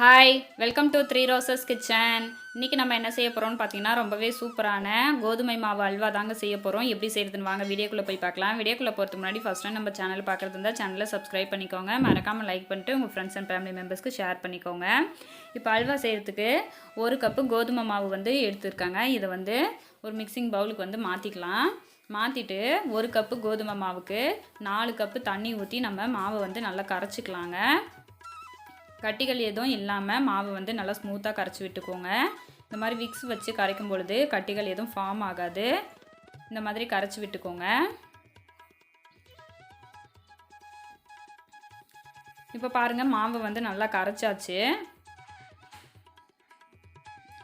Hi welcome to Three Roses Kitchen இன்றைக்கி நம்ம என்ன செய்ய போகிறோம்னு பார்த்தீங்கன்னா ரொம்பவே சூப்பரான கோதுமை மாவு அல்வா தாங்க செய்ய போகிறோம் எப்படி செய்யறதுன்னு வாங்க வீடியோக்குள்ளே போய் பார்க்கலாம். வீடியோக்குள்ளே போகிறதுக்கு முன்னாடி ஃபஸ்ட் டைம் நம்ம சேனல் பார்க்குறது இருந்தால் சேனலை சப்ஸ்கிரைப் பண்ணிக்கோங்க. மறக்காமல் லைக் பண்ணிட்டு உங்கள் ஃப்ரெண்ட்ஸ் அண்ட் ஃபேமிலி மெம்பர்ஸ்க்கு ஷேர் பண்ணிக்கோங்க. இப்போ அல்வா செய்கிறதுக்கு ஒரு கப்பு கோதுமை மாவு வந்து எடுத்துருக்காங்க. இதை வந்து ஒரு மிக்சிங் பவுலுக்கு வந்து மாற்றிக்கலாம் மாற்றிட்டு ஒரு கப்பு கோதுமை மாவுக்கு நாலு கப்பு தண்ணி ஊற்றி நம்ம மாவை வந்து நல்லா கரைச்சிக்கலாங்க. கட்டிகள் எதுவும் இல்லாமல் மாவு வந்து நல்லா ஸ்மூத்தாக கரைச்சி விட்டுக்கோங்க. இந்த மாதிரி விக்ஸ் வச்சு கரைக்கும் பொழுது கட்டிகள் எதுவும் ஃபார்ம் ஆகாது. இந்த மாதிரி கரைச்சி விட்டுக்கோங்க. இப்போ பாருங்கள் மாவை வந்து நல்லா கரைச்சாச்சு.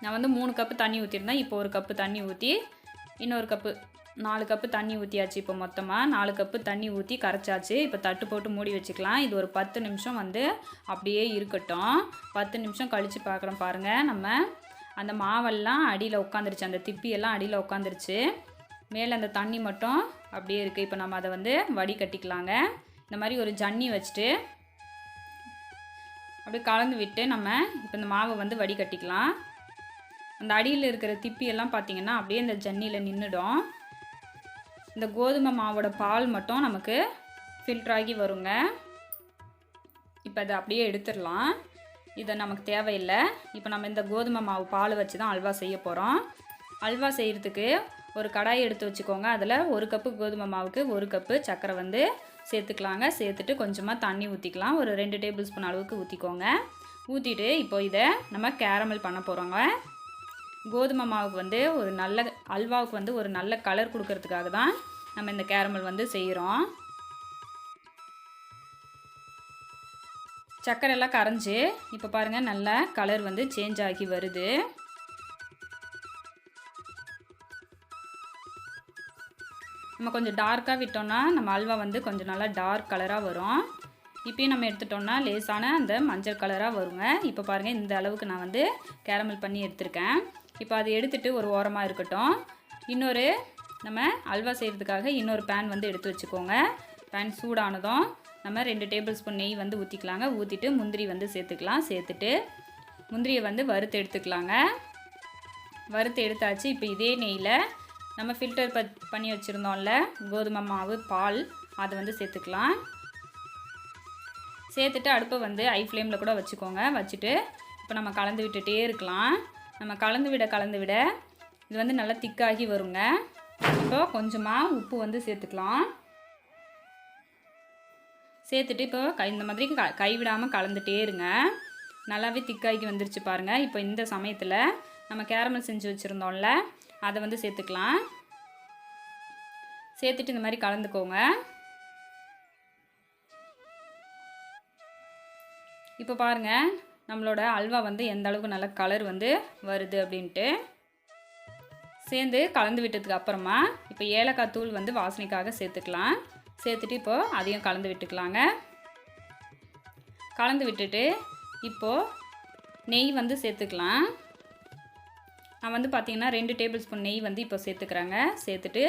நான் வந்து மூணு கப்பு தண்ணி ஊற்றிருந்தேன் இப்போ ஒரு கப்பு தண்ணி ஊற்றி இன்னொரு கப்பு நாலு கப்பு தண்ணி ஊற்றியாச்சு இப்போ மொத்தமாக நாலு கப்பு தண்ணி ஊற்றி கரைச்சாச்சு. இப்போ தட்டு போட்டு மூடி வச்சுக்கலாம். இது ஒரு பத்து நிமிஷம் வந்து அப்படியே இருக்கட்டும். பத்து நிமிஷம் கழித்து பார்க்குறோம் பாருங்கள் நம்ம அந்த மாவெல்லாம் அடியில் உட்காந்துருச்சு அந்த திப்பியெல்லாம் அடியில் உட்காந்துருச்சு மேலே அந்த தண்ணி மட்டும் அப்படியே இருக்குது இப்போ நம்ம அதை வந்து வடி கட்டிக்கலாங்க இந்த மாதிரி ஒரு ஜன்னி வச்சுட்டு அப்படியே கலந்து விட்டு நம்ம இப்போ இந்த மாவை வந்து வடி கட்டிக்கலாம் அந்த அடியில் இருக்கிற திப்பியெல்லாம் பார்த்திங்கன்னா அப்படியே இந்த ஜன்னியில் நின்றுடும் இந்த கோதுமை மாவோட பால் மட்டும் நமக்கு ஃபில்ட்ராகி வருங்க. இப்போ அதை அப்படியே எடுத்துடலாம். இதை நமக்கு தேவையில்லை. இப்போ நம்ம இந்த கோதுமை மாவு பால் வச்சு தான் அல்வா செய்ய போகிறோம் அல்வா செய்கிறதுக்கு ஒரு கடாய் எடுத்து வச்சுக்கோங்க. அதில் ஒரு கப்பு கோதுமை மாவுக்கு ஒரு கப்பு சர்க்கரை வந்து சேர்த்துக்கலாங்க. சேர்த்துட்டு கொஞ்சமாக தண்ணி ஊற்றிக்கலாம் ஒரு ரெண்டு டேபிள் ஸ்பூன் அளவுக்கு ஊற்றிக்கோங்க ஊற்றிட்டு இப்போ இதை நம்ம கேரமல் பண்ண போகிறோங்க கோதுமை மாவுக்கு வந்து ஒரு நல்ல அல்வாவுக்கு வந்து ஒரு நல்ல கலர் கொடுக்கறதுக்காக தான் நம்ம இந்த கேரமல் வந்து செய்கிறோம் சர்க்கரையெல்லாம் கரைஞ்சி இப்போ பாருங்கள் நல்ல கலர் வந்து சேஞ்ச் ஆகி வருது. நம்ம கொஞ்சம் டார்க்காக விட்டோம்னா நம்ம அல்வா வந்து கொஞ்சம் நல்லா டார்க் கலராக வரும். இப்பயும் நம்ம எடுத்துட்டோம்னா லேசான அந்த மஞ்சள் கலராக வருங்க. இப்போ பாருங்கள் இந்த அளவுக்கு நான் வந்து கேரமல் பண்ணி எடுத்திருக்கேன். இப்போ அதை எடுத்துகிட்டு ஒரு ஓரமாக இருக்கட்டும். இன்னொரு நம்ம அல்வா செய்கிறதுக்காக இன்னொரு பேன் வந்து எடுத்து வச்சுக்கோங்க. பேன் சூடானதும் நம்ம ரெண்டு டேபிள் ஸ்பூன் நெய் வந்து ஊற்றிக்கலாங்க ஊற்றிட்டு முந்திரி வந்து சேர்த்துக்கலாம். சேர்த்துட்டு முந்திரியை வந்து வறுத்து எடுத்துக்கலாங்க. வறுத்து எடுத்தாச்சு. இப்போ இதே நெய்யில் நம்ம ஃபில்டர் ப பண்ணி வச்சுருந்தோம்ல கோதுமை மாவு பால் அதை வந்து சேர்த்துக்கலாம். சேர்த்துட்டு அடுப்பை வந்து ஐ ஃப்ளேமில் கூட வச்சுக்கோங்க. வச்சுட்டு இப்போ நம்ம கலந்து விட்டுட்டே இருக்கலாம். நம்ம கலந்து விட கலந்து விட இது வந்து நல்லா திக்காகி வருங்க. இப்போ கொஞ்சமாக உப்பு வந்து சேர்த்துக்கலாம். சேர்த்துட்டு இப்போ கை இந்த மாதிரி க கைவிடாமல் கலந்துட்டே இருங்க. நல்லாவே திக்காகி வந்துருச்சு பாருங்கள் இப்போ இந்த சமயத்தில் நம்ம கேரமல் செஞ்சு வச்சுருந்தோம்ல அதை வந்து சேர்த்துக்கலாம். சேர்த்துட்டு இந்த மாதிரி கலந்துக்கோங்க. இப்போ பாருங்கள் நம்மளோட அல்வா வந்து எந்த அளவுக்கு நல்ல கலர் வந்து வருது அப்படின்ட்டு சேர்ந்து கலந்து விட்டதுக்கு அப்புறமா இப்போ ஏலக்காய் தூள் வந்து வாசனைக்காக சேர்த்துக்கலாம். சேர்த்துட்டு இப்போது அதையும் கலந்து விட்டுக்கலாங்க. கலந்து விட்டுட்டு இப்போது நெய் வந்து சேர்த்துக்கலாம். நான் வந்து பார்த்திங்கன்னா ரெண்டு டேபிள் ஸ்பூன் நெய் வந்து இப்போ சேர்த்துக்கிறேங்க. சேர்த்துட்டு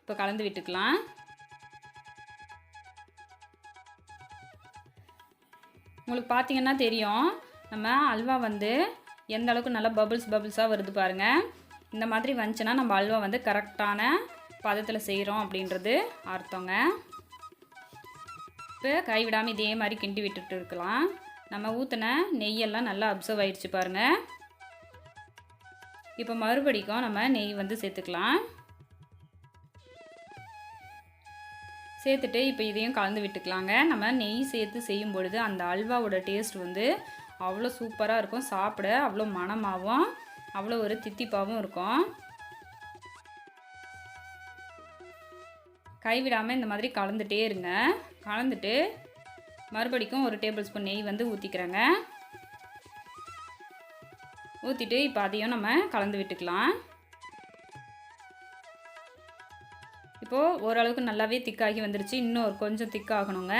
இப்போ கலந்து விட்டுக்கலாம். உங்களுக்கு பார்த்தீங்கன்னா தெரியும் நம்ம அல்வா வந்து எந்த அளவுக்கு நல்லா பபுள்ஸ் பபுள்ஸாக வருது பாருங்கள் இந்த மாதிரி வந்துச்சுன்னா நம்ம அல்வா வந்து கரெக்டான பதத்தில் செய்கிறோம் அப்படின்றது அர்த்தங்க. இப்போ கைவிடாமல் இதே மாதிரி கிண்டி விட்டுட்டு இருக்கலாம். நம்ம ஊற்றின நெய்யெல்லாம் நல்லா அப்சர்வ் ஆயிடுச்சு பாருங்கள் இப்போ மறுபடிக்கும் நம்ம நெய் வந்து சேர்த்துக்கலாம். சேர்த்துட்டு இப்போ இதையும் கலந்து விட்டுக்கலாங்க. நம்ம நெய் சேர்த்து செய்யும் பொழுது அந்த அல்வாவோட டேஸ்ட் வந்து அவ்வளோ சூப்பராக இருக்கும். சாப்பிட அவ்வளோ மனமாகவும் அவ்வளோ ஒரு தித்திப்பாகவும் இருக்கும். கைவிடாமல் இந்த மாதிரி கலந்துகிட்டே இருங்க. கலந்துட்டு மறுபடிக்கும் ஒரு டேபிள் ஸ்பூன் நெய் வந்து ஊற்றிக்கிறேங்க ஊற்றிட்டு இப்போ அதையும் நம்ம கலந்து விட்டுக்கலாம். இப்போது ஓரளவுக்கு நல்லாவே திக்காகி வந்துருச்சு. இன்னும் ஒரு கொஞ்சம் திக்காகணுங்க.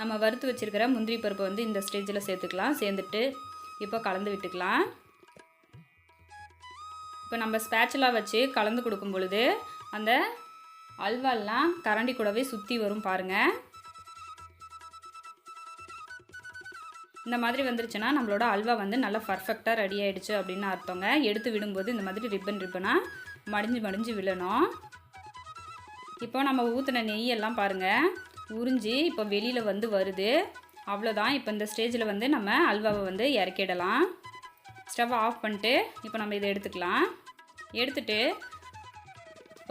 நம்ம வறுத்து வச்சுருக்கிற முந்திரி பருப்பை வந்து இந்த ஸ்டேஜில் சேர்த்துக்கலாம். சேர்ந்துட்டு இப்போ கலந்து விட்டுக்கலாம். இப்போ நம்ம ஸ்பேச்சலாக வச்சு கலந்து கொடுக்கும் பொழுது அந்த அல்வாலாம் கரண்டி கூடவே சுற்றி வரும் பாருங்கள் இந்த மாதிரி வந்துருச்சுன்னா நம்மளோட அல்வா வந்து நல்லா பர்ஃபெக்டாக ரெடி ஆகிடுச்சு அப்படின்னு அர்த்தங்க. எடுத்து விடும்போது இந்த மாதிரி ரிப்பன் ரிப்பனாக மடிஞ்சு மடிஞ்சு விழணும். இப்போ நம்ம ஊற்றின நெய்யெல்லாம் பாருங்கள் உறிஞ்சி இப்போ வெளியில் வந்து வருது. அவ்வளோதான் இப்போ இந்த ஸ்டேஜில் வந்து நம்ம அல்வாவை வந்து இறக்கிடலாம். ஸ்டவ் ஆஃப் பண்ணிட்டு இப்போ நம்ம இதை எடுத்துக்கலாம். எடுத்துட்டு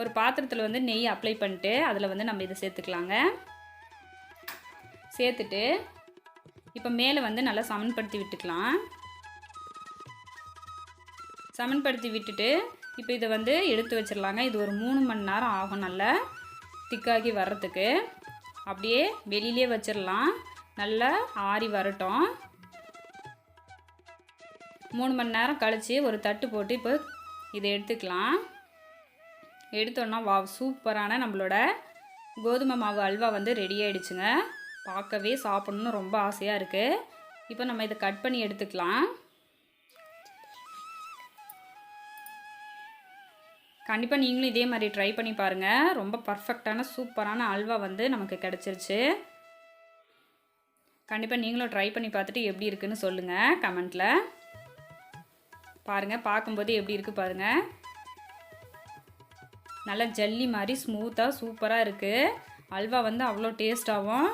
ஒரு பாத்திரத்தில் வந்து நெய் அப்ளை பண்ணிட்டு அதில் வந்து நம்ம இதை சேர்த்துக்கலாங்க. சேர்த்துட்டு இப்போ மேலே வந்து நல்லா சமன்படுத்தி விட்டுக்கலாம். சமன்படுத்தி விட்டுட்டு இப்போ இதை வந்து எடுத்து வச்சிடலாங்க. இது ஒரு மூணு மணி நேரம் ஆகும் நல்லா திக்காகி வர்றதுக்கு. அப்படியே வெளியிலே வச்சிடலாம் நல்லா ஆறி வரட்டும். மூணு மணி நேரம் கழித்து ஒரு தட்டு போட்டு இப்போ இதை எடுத்துக்கலாம். எடுத்தோன்னா வா சூப்பரான நம்மளோட கோதுமை மாவு அல்வா வந்து ரெடி ஆகிடுச்சுங்க பார்க்கவே சாப்பிட்ணுன்னு ரொம்ப ஆசையாக இருக்குது இப்போ நம்ம இதை கட் பண்ணி எடுத்துக்கலாம். கண்டிப்பாக நீங்களும் இதே மாதிரி ட்ரை பண்ணி பாருங்கள் ரொம்ப பர்ஃபெக்டான சூப்பரான அல்வா வந்து நமக்கு கிடச்சிருச்சு. கண்டிப்பாக நீங்களும் ட்ரை பண்ணி பார்த்துட்டு எப்படி இருக்குன்னு சொல்லுங்கள் கமெண்ட்டில் பாருங்கள் பார்க்கும்போது எப்படி இருக்குது பாருங்கள் நல்லா ஜல்லி மாதிரி ஸ்மூத்தாக சூப்பராக இருக்குது அல்வா வந்து அவ்வளோ டேஸ்ட்டாகவும்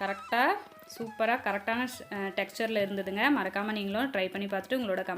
கரெக்டாக சூப்பராக கரெக்டான டெக்ஸ்சரில் இருந்ததுங்க. மறக்காமல் நீங்களும் ட்ரை பண்ணி பார்த்துட்டு உங்களோட கமெண்ட்